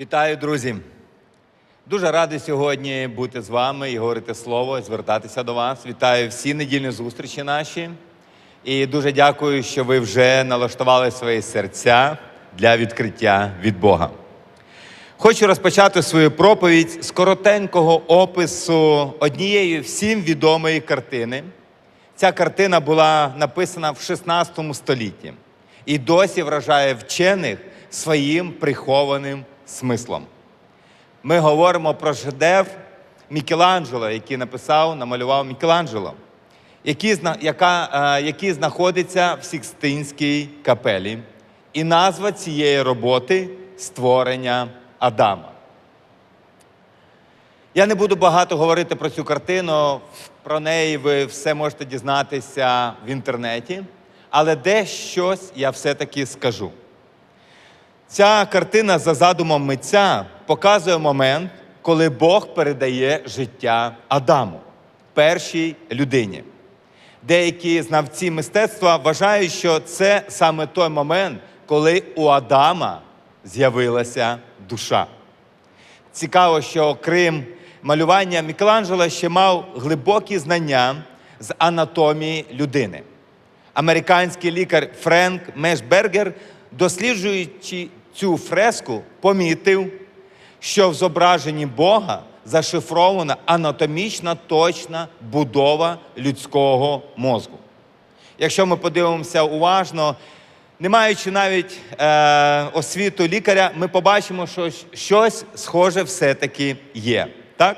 Вітаю, друзі! Дуже радий сьогодні бути з вами і говорити слово, звертатися до вас. Вітаю всі недільні зустрічі наші. І дуже дякую, що ви вже налаштували свої серця для відкриття від Бога. Хочу розпочати свою проповідь з коротенького опису однієї всім відомої картини. Ця картина була написана в 16 столітті і досі вражає вчених своїм прихованим смислом. Ми говоримо про шедевр Мікеланджело, який написав, намалював Мікеланджело, який, яка, е, який знаходиться в Сікстинській капелі. І назва цієї роботи створення Адама. Я не буду багато говорити про цю картину. Про неї ви все можете дізнатися в інтернеті, але дещось я все-таки скажу. Ця картина за задумом митця показує момент, коли Бог передає життя Адаму, першій людині. Деякі знавці мистецтва вважають, що це саме той момент, коли у Адама з'явилася душа. Цікаво, що крім малювання Мікеланджело ще мав глибокі знання з анатомії людини. Американський лікар Френк Мешбергер, досліджуючи цю фреску, помітив, що в зображенні Бога зашифрована анатомічна точна будова людського мозку. Якщо ми подивимося уважно, не маючи навіть е, освіту лікаря, ми побачимо, що щось схоже все-таки є. Так?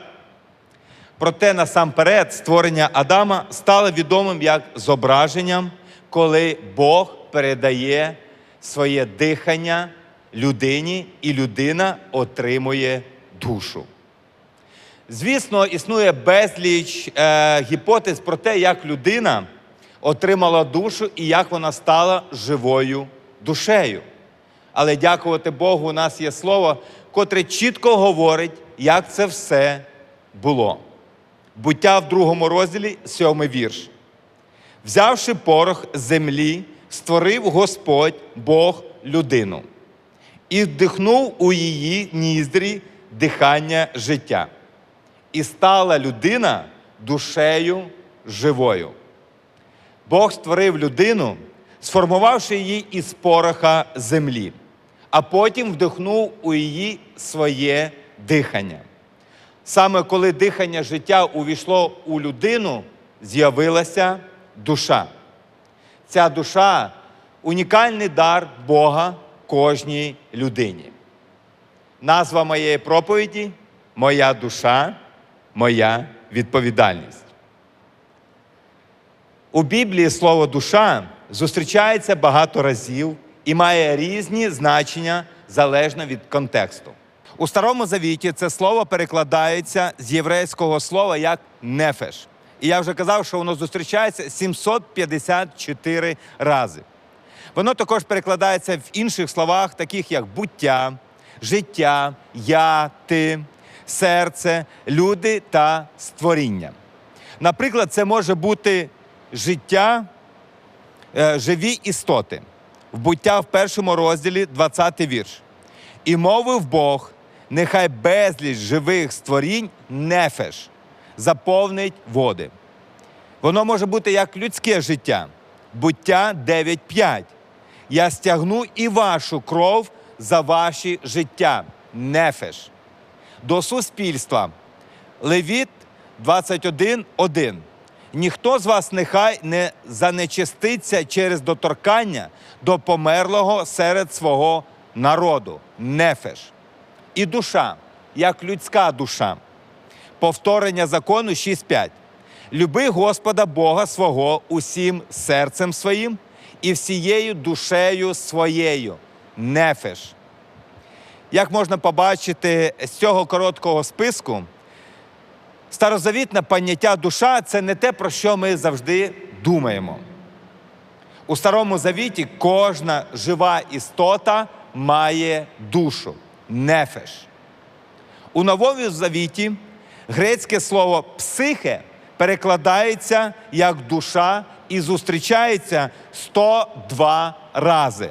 Проте насамперед створення Адама стало відомим як зображенням, коли Бог передає своє дихання людині, і людина отримує душу. Звісно, існує безліч е, гіпотез про те, як людина отримала душу і як вона стала живою душею. Але дякувати Богу, у нас є слово, котре чітко говорить, як це все було. Буття в другому розділі, сьомий вірш. Взявши порох землі, створив Господь Бог людину і вдихнув у її ніздрі дихання життя. І стала людина душею живою. Бог створив людину, сформувавши її із пороха землі, а потім вдихнув у її своє дихання. Саме коли дихання життя увійшло у людину, з'явилася душа. Ця душа унікальний дар Бога кожній людині. Назва моєї проповіді Моя душа, моя відповідальність. У Біблії слово душа зустрічається багато разів і має різні значення залежно від контексту. У Старому Завіті це слово перекладається з єврейського слова як нефеш. І я вже казав, що воно зустрічається 754 рази. Воно також перекладається в інших словах, таких як буття, життя, я, ти, серце, люди та створіння. Наприклад, це може бути життя, е, живі істоти. В буття в першому розділі 20 вірш. І мовив Бог, нехай безліч живих створінь нефеш заповнить води. Воно може бути як людське життя. Буття 9.5. Я стягну і вашу кров за ваші життя. Нефеш. До суспільства. Левіт 21.1. Ніхто з вас нехай не занечиститься через доторкання до померлого серед свого народу. Нефеш. І душа, як людська душа. Повторення закону 6.5. Люби Господа Бога свого усім серцем своїм і всією душею своєю. Нефеш. Як можна побачити з цього короткого списку, старозавітне поняття душа це не те, про що ми завжди думаємо. У Старому Завіті кожна жива істота має душу нефеш. У Новому Завіті грецьке слово психе перекладається як душа і зустрічається 102 рази.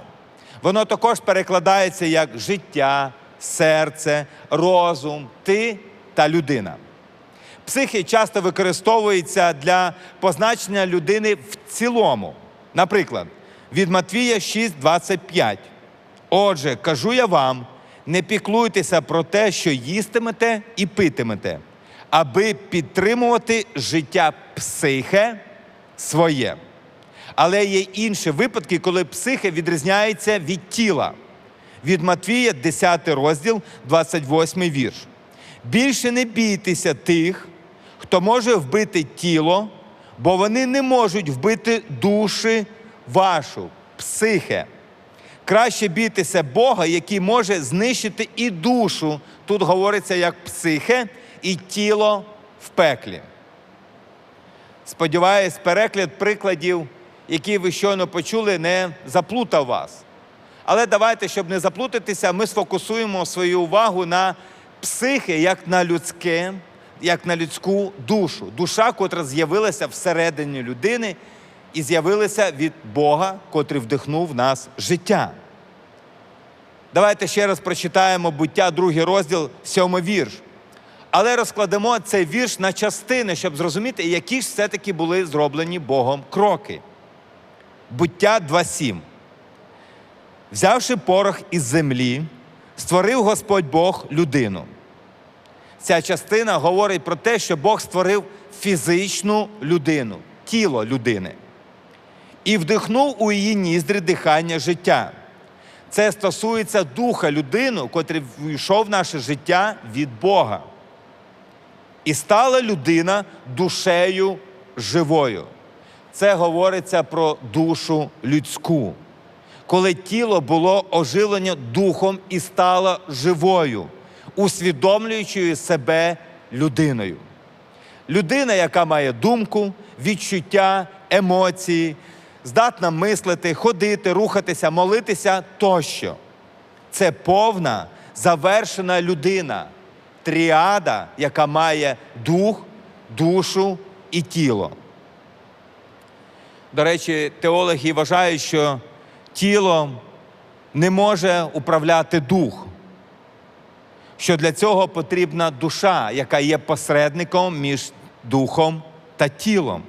Воно також перекладається як життя, серце, розум, ти та людина. Психи часто використовується для позначення людини в цілому. Наприклад, від Матвія 6,25. Отже, кажу я вам, не піклуйтеся про те, що їстимете і питимете, аби підтримувати життя психе своє. Але є інші випадки, коли психе відрізняється від тіла. Від Матвія, 10 розділ, 28 вірш. Більше не бійтеся тих, хто може вбити тіло, бо вони не можуть вбити душі вашу, психе. Краще бійтеся Бога, який може знищити і душу. Тут говориться як психе, і тіло в пеклі. Сподіваюсь, переклад прикладів, які ви щойно почули, не заплутав вас. Але давайте, щоб не заплутатися, ми сфокусуємо свою увагу на психи, як на людське, як на людську душу. Душа, котра з'явилася всередині людини і з'явилася від Бога, котрий вдихнув в нас життя. Давайте ще раз прочитаємо буття, другий розділ, сьомий вірш. Але розкладемо цей вірш на частини, щоб зрозуміти, які ж все-таки були зроблені Богом кроки. Буття 2.7. Взявши порох із землі, створив Господь Бог людину. Ця частина говорить про те, що Бог створив фізичну людину, тіло людини, і вдихнув у її ніздрі дихання життя. Це стосується духа людини, котрий війшов в наше життя від Бога. І стала людина душею живою. Це говориться про душу людську. Коли тіло було оживлено духом і стало живою, усвідомлюючою себе людиною. Людина, яка має думку, відчуття, емоції, здатна мислити, ходити, рухатися, молитися тощо. Це повна завершена людина, тріада, яка має дух, душу і тіло. До речі, теологи вважають, що тіло не може управляти дух, що для цього потрібна душа, яка є посередником між духом та тілом.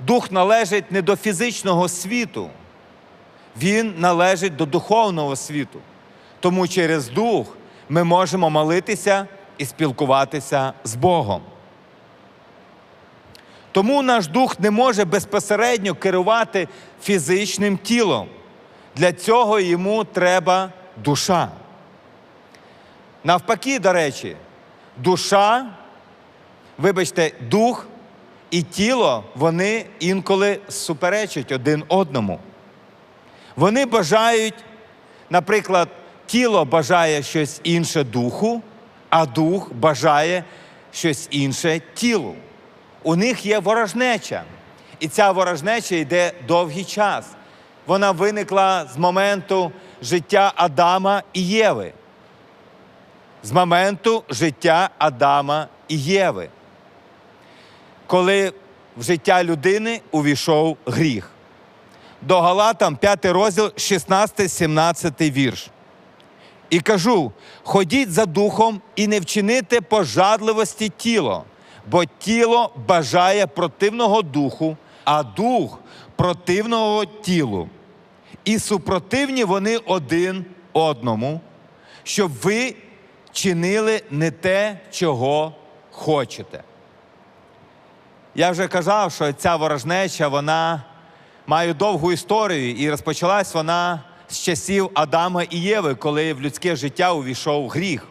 Дух належить не до фізичного світу, він належить до духовного світу. Тому через дух ми можемо молитися і спілкуватися з Богом. Тому наш дух не може безпосередньо керувати фізичним тілом. Для цього йому треба душа. Навпаки, до речі, душа, вибачте, дух і тіло, вони інколи суперечать один одному. Вони бажають, наприклад, тіло бажає щось інше духу, а дух бажає щось інше тілу. У них є ворожнеча. І ця ворожнеча йде довгий час. Вона виникла з моменту життя Адама і Єви. З моменту життя Адама і Єви. Коли в життя людини увійшов гріх. До Галатам 5 розділ, 16-17 вірш. І кажу: ходіть за духом і не вчините пожадливості тіло, бо тіло бажає противного духу, а дух противного тілу. І супротивні вони один одному, щоб ви чинили не те, чого хочете. Я вже казав, що ця ворожнеча вона має довгу історію, і розпочалась вона з часів Адама і Єви, коли в людське життя увійшов гріх.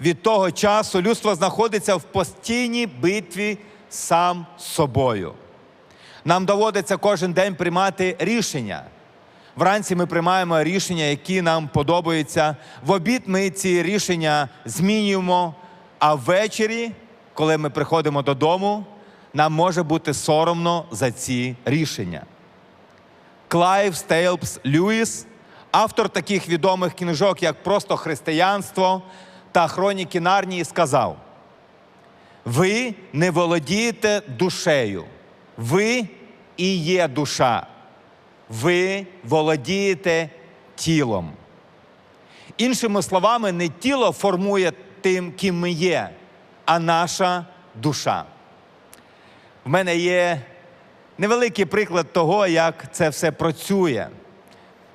Від того часу людство знаходиться в постійній битві сам з собою. Нам доводиться кожен день приймати рішення. Вранці ми приймаємо рішення, які нам подобаються. В обід ми ці рішення змінюємо, а ввечері, коли ми приходимо додому, нам може бути соромно за ці рішення. Клайв Стейлпс Льюіс, автор таких відомих книжок, як Просто християнство та Хроніки Нарнії, сказав: ви не володієте душею, ви і є душа, ви володієте тілом. Іншими словами, не тіло формує тим, ким ми є, а наша душа. В мене є невеликий приклад того, як це все працює.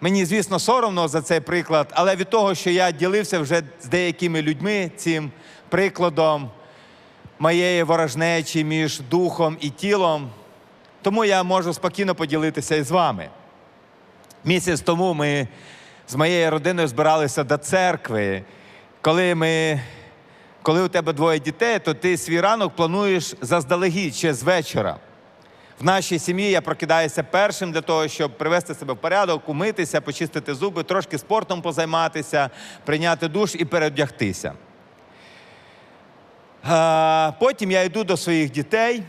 Мені, звісно, соромно за цей приклад, але від того, що я ділився вже з деякими людьми цим прикладом моєї ворожнечі між духом і тілом, тому я можу спокійно поділитися із вами. Місяць тому ми з моєю родиною збиралися до церкви. Коли, ми, коли у тебе двоє дітей, то ти свій ранок плануєш заздалегідь ще з вечора. В нашій сім'ї я прокидаюся першим для того, щоб привести себе в порядок, умитися, почистити зуби, трошки спортом позайматися, прийняти душ і переодягтися. Потім я йду до своїх дітей,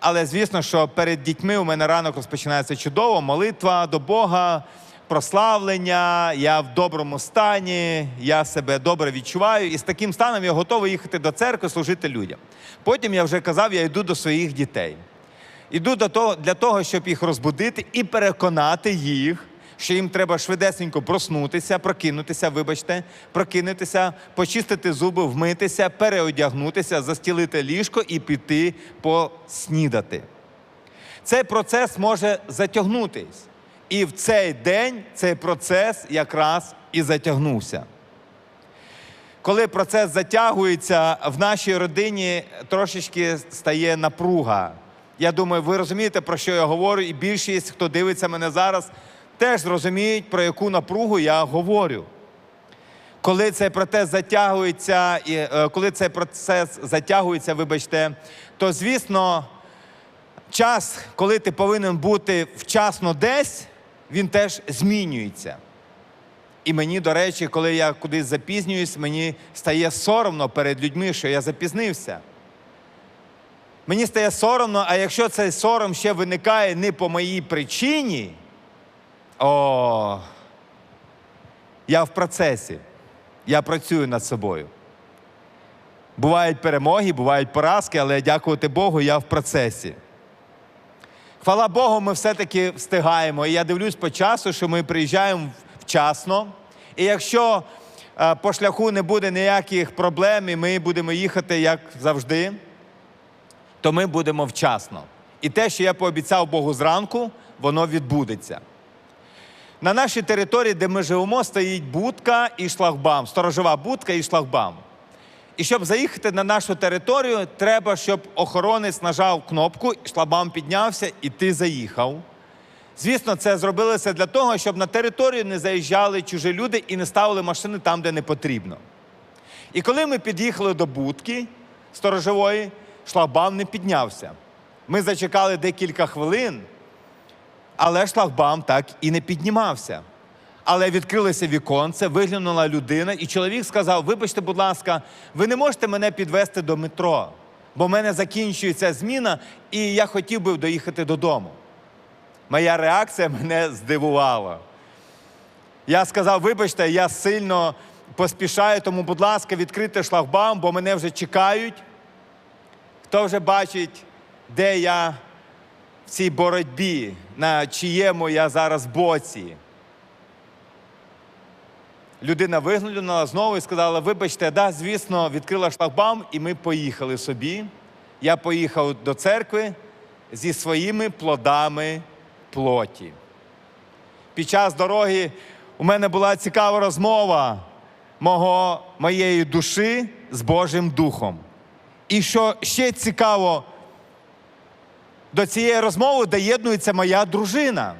але звісно, що перед дітьми у мене ранок розпочинається чудово, молитва до Бога, прославлення, я в доброму стані, я себе добре відчуваю, і з таким станом я готовий їхати до церкви, служити людям. Потім я вже казав, я йду до своїх дітей. Іду до того, для того, щоб їх розбудити і переконати їх, що їм треба швидесенько проснутися, прокинутися, вибачте, прокинутися, почистити зуби, вмитися, переодягнутися, застілити ліжко і піти поснідати. Цей процес може затягнутись. І в цей день цей процес якраз і затягнувся. Коли процес затягується, в нашій родині трошечки стає напруга. Я думаю, ви розумієте, про що я говорю, і більшість, хто дивиться мене зараз, теж зрозуміють, про яку напругу я говорю. Коли цей процес затягується, і е, коли цей процес затягується, вибачте, то звісно, час, коли ти повинен бути вчасно десь, він теж змінюється. І мені, до речі, коли я кудись запізнююсь, мені стає соромно перед людьми, що я запізнився. Мені стає соромно, а якщо цей сором ще виникає не по моїй причині, о, я в процесі. Я працюю над собою. Бувають перемоги, бувають поразки, але дякувати Богу, я в процесі. Хвала Богу, ми все-таки встигаємо. І я дивлюсь по часу, що ми приїжджаємо вчасно. І якщо е, по шляху не буде ніяких проблем, і ми будемо їхати як завжди, то ми будемо вчасно. І те, що я пообіцяв Богу зранку, воно відбудеться. На нашій території, де ми живемо, стоїть будка і шлагбам, сторожова будка і шлагбам. І щоб заїхати на нашу територію, треба, щоб охоронець нажав кнопку, шлагбаум піднявся і ти заїхав. Звісно, це зробилося для того, щоб на територію не заїжджали чужі люди і не ставили машини там, де не потрібно. І коли ми під'їхали до будки сторожової, шлагбаум не піднявся. Ми зачекали декілька хвилин, але шлагбаум так і не піднімався. Але відкрилося віконце, виглянула людина, і чоловік сказав: Вибачте, будь ласка, ви не можете мене підвести до метро, бо в мене закінчується зміна, і я хотів би доїхати додому. Моя реакція мене здивувала. Я сказав: вибачте, я сильно поспішаю, тому, будь ласка, відкрийте шлагбаум, бо мене вже чекають. Хто вже бачить, де я в цій боротьбі, на чиєму я зараз боці? Людина виглянула знову і сказала: вибачте, да, звісно, відкрила шлагбаум, і ми поїхали собі. Я поїхав до церкви зі своїми плодами плоті. Під час дороги у мене була цікава розмова мого, моєї душі з Божим Духом. І що ще цікаво, до цієї розмови доєднується моя дружина.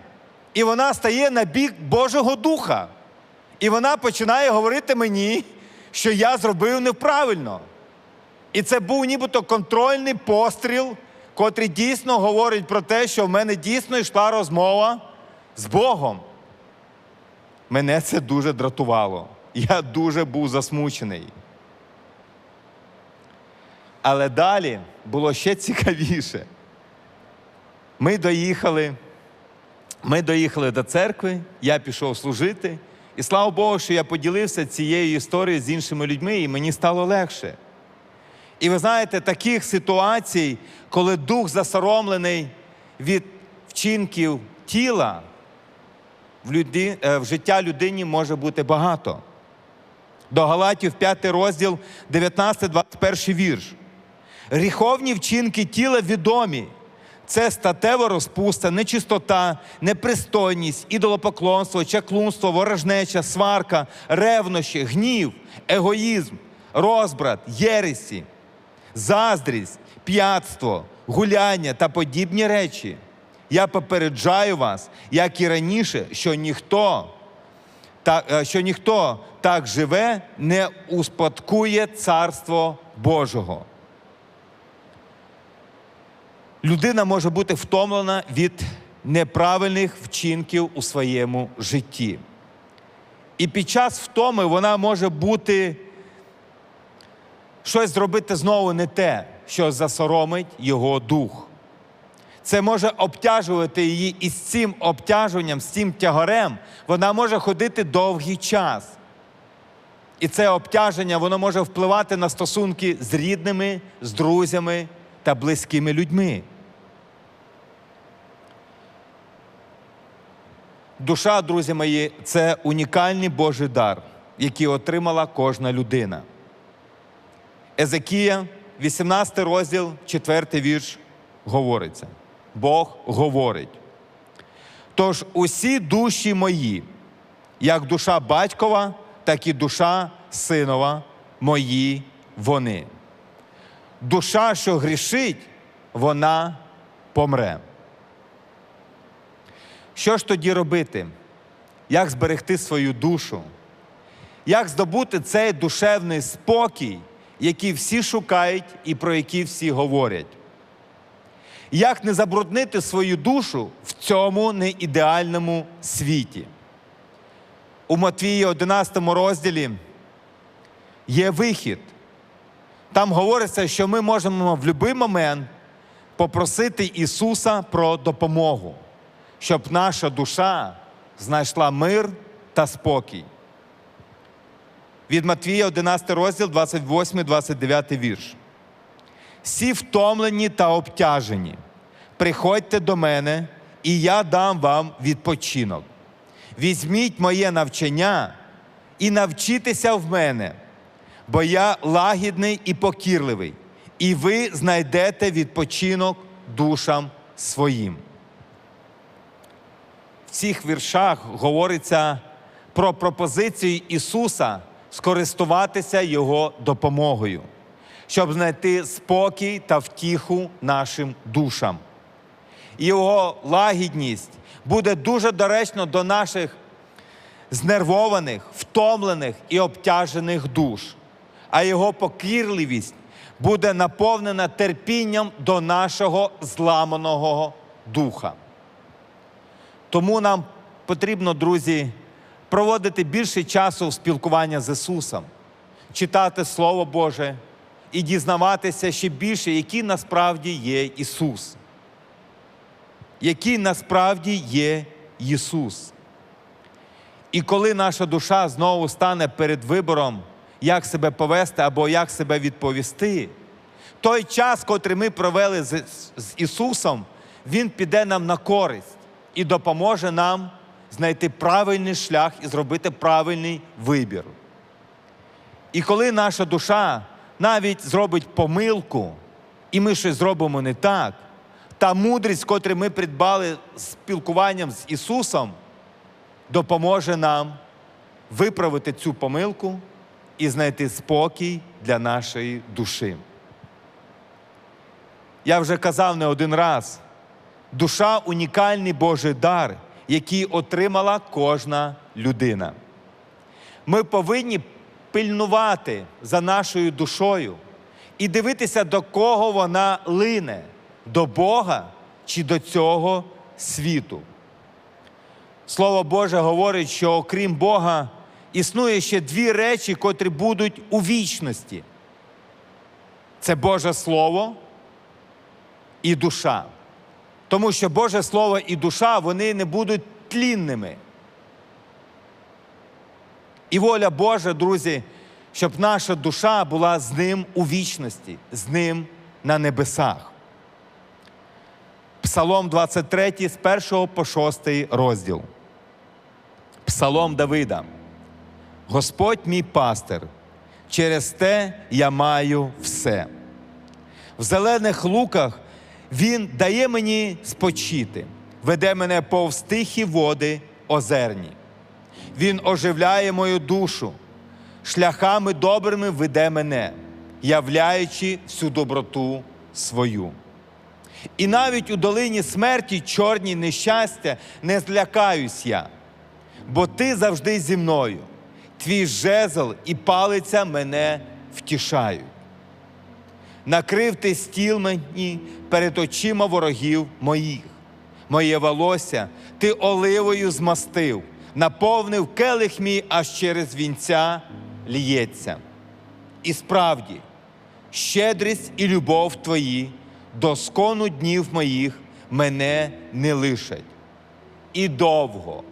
І вона стає на бік Божого Духа. І вона починає говорити мені, що я зробив неправильно. І це був нібито контрольний постріл, котрий дійсно говорить про те, що в мене дійсно йшла розмова з Богом. Мене це дуже дратувало. Я дуже був засмучений. Але далі було ще цікавіше. Ми доїхали, ми доїхали до церкви, я пішов служити. І слава Богу, що я поділився цією історією з іншими людьми, і мені стало легше. І ви знаєте, таких ситуацій, коли дух засоромлений від вчинків тіла, в, люді, е, в життя людині може бути багато. До Галатів 5 розділ, 19-21 вірш. Гріховні вчинки тіла відомі. Це статева розпуста, нечистота, непристойність, ідолопоклонство, чаклунство, ворожнеча, сварка, ревнощі, гнів, егоїзм, розбрат, єресі, заздрість, п'ятство, гуляння та подібні речі. Я попереджаю вас, як і раніше, що ніхто, та, е, що ніхто так живе, не успадкує Царство Божого. Людина може бути втомлена від неправильних вчинків у своєму житті. І під час втоми вона може бути щось зробити знову не те, що засоромить його дух. Це може обтяжувати її, і з цим обтяженням, з цим тягарем вона може ходити довгий час. І це обтяження воно може впливати на стосунки з рідними, з друзями та близькими людьми. Душа, друзі мої, це унікальний Божий дар, який отримала кожна людина. Езекія, 18 розділ, 4 вірш, говориться. Бог говорить. Тож усі душі мої, як душа батькова, так і душа синова, мої вони. Душа, що грішить, вона помре. Що ж тоді робити? Як зберегти свою душу? Як здобути цей душевний спокій, який всі шукають і про який всі говорять? Як не забруднити свою душу в цьому неідеальному світі? У Матвії 11 розділі є вихід. Там говориться, що ми можемо в будь-який момент попросити Ісуса про допомогу, щоб наша душа знайшла мир та спокій. Від Матвія 11 розділ, 28-29 вірш. Всі втомлені та обтяжені, приходьте до мене, і я дам вам відпочинок. Візьміть моє навчання і навчітеся в мене, бо я лагідний і покірливий, і ви знайдете відпочинок душам своїм. В цих віршах говориться про пропозицію Ісуса скористуватися Його допомогою, щоб знайти спокій та втіху нашим душам. Його лагідність буде дуже доречно до наших знервованих, втомлених і обтяжених душ, а його покірливість буде наповнена терпінням до нашого зламаного духа. Тому нам потрібно, друзі, проводити більше часу в спілкування з Ісусом, читати Слово Боже і дізнаватися ще більше, який насправді є Ісус. Який насправді є Ісус. І коли наша душа знову стане перед вибором, як себе повести або як себе відповісти, той час, котрий ми провели з, Ісусом, Він піде нам на користь і допоможе нам знайти правильний шлях і зробити правильний вибір. І коли наша душа навіть зробить помилку, і ми щось зробимо не так, та мудрість, котру ми придбали спілкуванням з Ісусом, допоможе нам виправити цю помилку і знайти спокій для нашої душі. Я вже казав не один раз: душа унікальний Божий дар, який отримала кожна людина. Ми повинні пильнувати за нашою душою і дивитися, до кого вона лине, до Бога чи до цього світу. Слово Боже говорить, що окрім Бога існує ще дві речі, котрі будуть у вічності. Це Боже Слово і душа. Тому що Боже Слово і душа вони не будуть тлінними. І воля Божа, друзі, щоб наша душа була з ним у вічності, з ним на небесах. Псалом 23 з 1 по 6 розділ. Псалом Давида. Господь мій пастир, через те я маю все. В зелених луках Він дає мені спочити, веде мене повз тихі води озерні. Він оживляє мою душу, шляхами добрими веде мене, являючи всю доброту свою. І навіть у долині смерті чорній нещастя не злякаюсь я, бо ти завжди зі мною. Твій жезл і палиця мене втішають. Накрив ти стіл мені перед очима ворогів моїх. Моє волосся ти оливою змастив, наповнив келих мій аж через вінця ліється. І справді, щедрість і любов твої до скону днів моїх мене не лишать. І довго,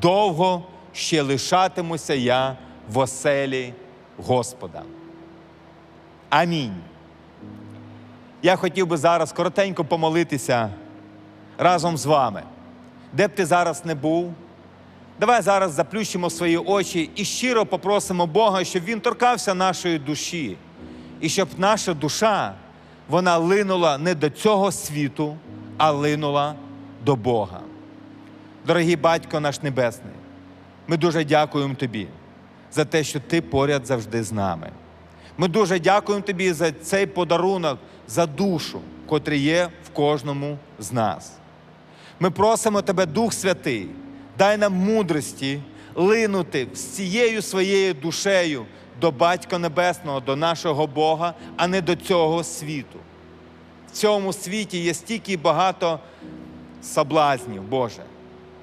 довго ще лишатимуся я в оселі Господа. Амінь. Я хотів би зараз коротенько помолитися разом з вами. Де б ти зараз не був, давай зараз заплющимо свої очі і щиро попросимо Бога, щоб Він торкався нашої душі, і щоб наша душа вона линула не до цього світу, а линула до Бога. Дорогий батько наш Небесний, ми дуже дякуємо Тобі за те, що Ти поряд завжди з нами. Ми дуже дякуємо Тобі за цей подарунок, за душу, котрий є в кожному з нас. Ми просимо Тебе, Дух Святий, дай нам мудрості линути всією своєю душею до Батька Небесного, до нашого Бога, а не до цього світу. В цьому світі є стільки багато соблазнів, Боже.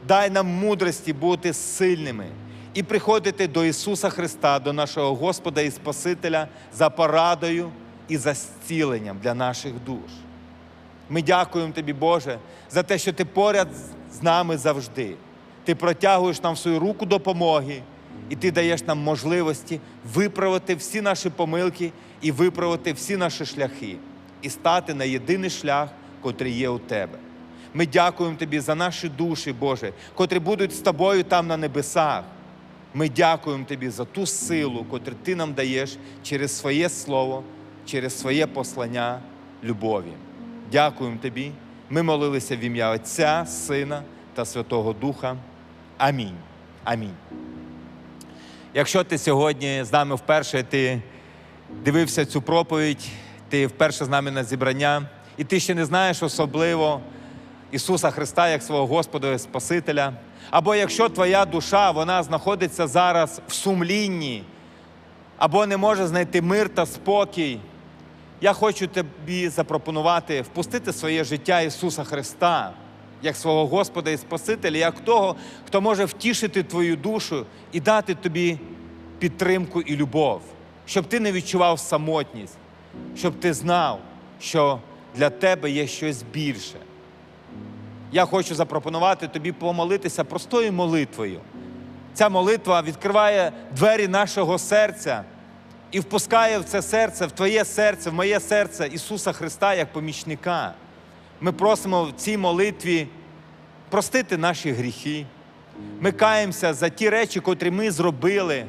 Дай нам мудрості бути сильними і приходити до Ісуса Христа, до нашого Господа і Спасителя за порадою і за зціленням для наших душ. Ми дякуємо Тобі, Боже, за те, що Ти поряд з нами завжди. Ти протягуєш нам свою руку допомоги, і Ти даєш нам можливості виправити всі наші помилки і виправити всі наші шляхи, і стати на єдиний шлях, котрий є у Тебе. Ми дякуємо Тобі за наші душі, Боже, котрі будуть з тобою там на небесах. Ми дякуємо Тобі за ту силу, котру Ти нам даєш через своє слово, через своє послання любові. Дякуємо Тобі. Ми молилися в ім'я Отця, Сина та Святого Духа. Амінь. Амінь. Якщо ти сьогодні з нами вперше, ти дивився цю проповідь, ти вперше з нами на зібрання, і ти ще не знаєш особливо Ісуса Христа як свого Господа і Спасителя. Або якщо твоя душа вона знаходиться зараз в сумлінні, або не може знайти мир та спокій, я хочу тобі запропонувати впустити своє життя Ісуса Христа як свого Господа і Спасителя, як того, хто може втішити твою душу і дати тобі підтримку і любов, щоб ти не відчував самотність, щоб ти знав, що для тебе є щось більше. Я хочу запропонувати тобі помолитися простою молитвою. Ця молитва відкриває двері нашого серця і впускає в це серце, в твоє серце, в моє серце Ісуса Христа як помічника. Ми просимо в цій молитві простити наші гріхи. Ми каємося за ті речі, котрі ми зробили,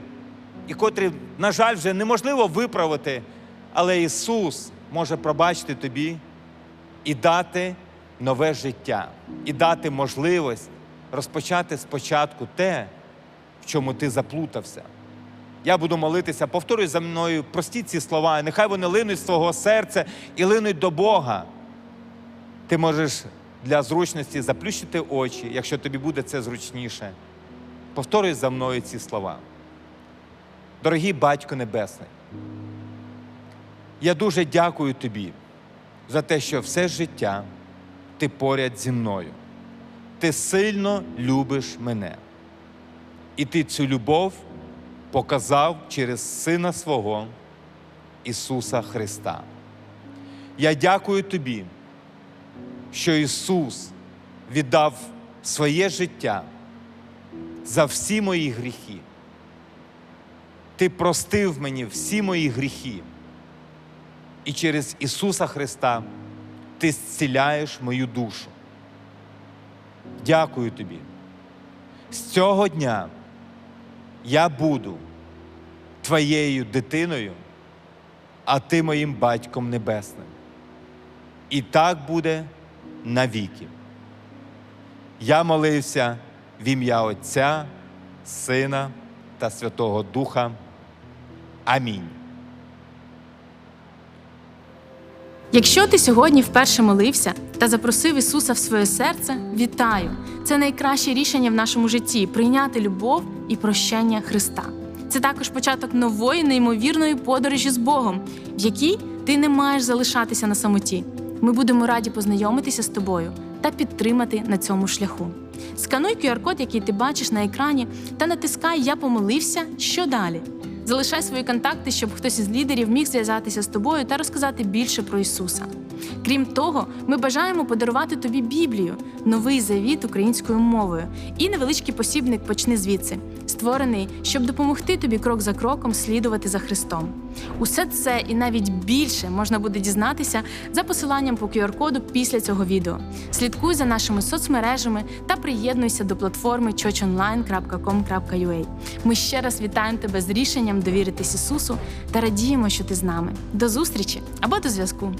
і котрі, на жаль, вже неможливо виправити, але Ісус може пробачити тобі і дати нове життя, і дати можливість розпочати спочатку те, в чому ти заплутався. Я буду молитися, повторюй за мною прості ці слова, нехай вони линуть з твого серця і линуть до Бога. Ти можеш для зручності заплющити очі, якщо тобі буде це зручніше. Повторюй за мною ці слова. Дорогий Батько Небесний, я дуже дякую тобі за те, що все життя ти поряд зі мною. Ти сильно любиш мене. І ти цю любов показав через Сина свого Ісуса Христа. Я дякую тобі, що Ісус віддав своє життя за всі мої гріхи. Ти простив мені всі мої гріхи. І через Ісуса Христа ти зціляєш мою душу. Дякую тобі. З цього дня я буду твоєю дитиною, а ти моїм батьком небесним. І так буде навіки. Я молився в ім'я Отця, Сина та Святого Духа. Амінь. Якщо ти сьогодні вперше молився та запросив Ісуса в своє серце, вітаю! Це найкраще рішення в нашому житті прийняти любов і прощення Христа. Це також початок нової неймовірної подорожі з Богом, в якій ти не маєш залишатися на самоті. Ми будемо раді познайомитися з тобою та підтримати на цьому шляху. Скануй QR-код, який ти бачиш на екрані, та натискай Я помолився. Що далі? Залишай свої контакти, щоб хтось із лідерів міг зв'язатися з тобою та розказати більше про Ісуса. Крім того, ми бажаємо подарувати тобі Біблію, новий завіт українською мовою і невеличкий посібник Почни звідси, створений, щоб допомогти тобі крок за кроком слідувати за Христом. Усе це і навіть більше можна буде дізнатися за посиланням по QR-коду після цього відео. Слідкуй за нашими соцмережами та приєднуйся до платформи churchonline.com.ua. Ми ще раз вітаємо тебе з рішенням довіритись Ісусу та радіємо, що ти з нами. До зустрічі або до зв'язку.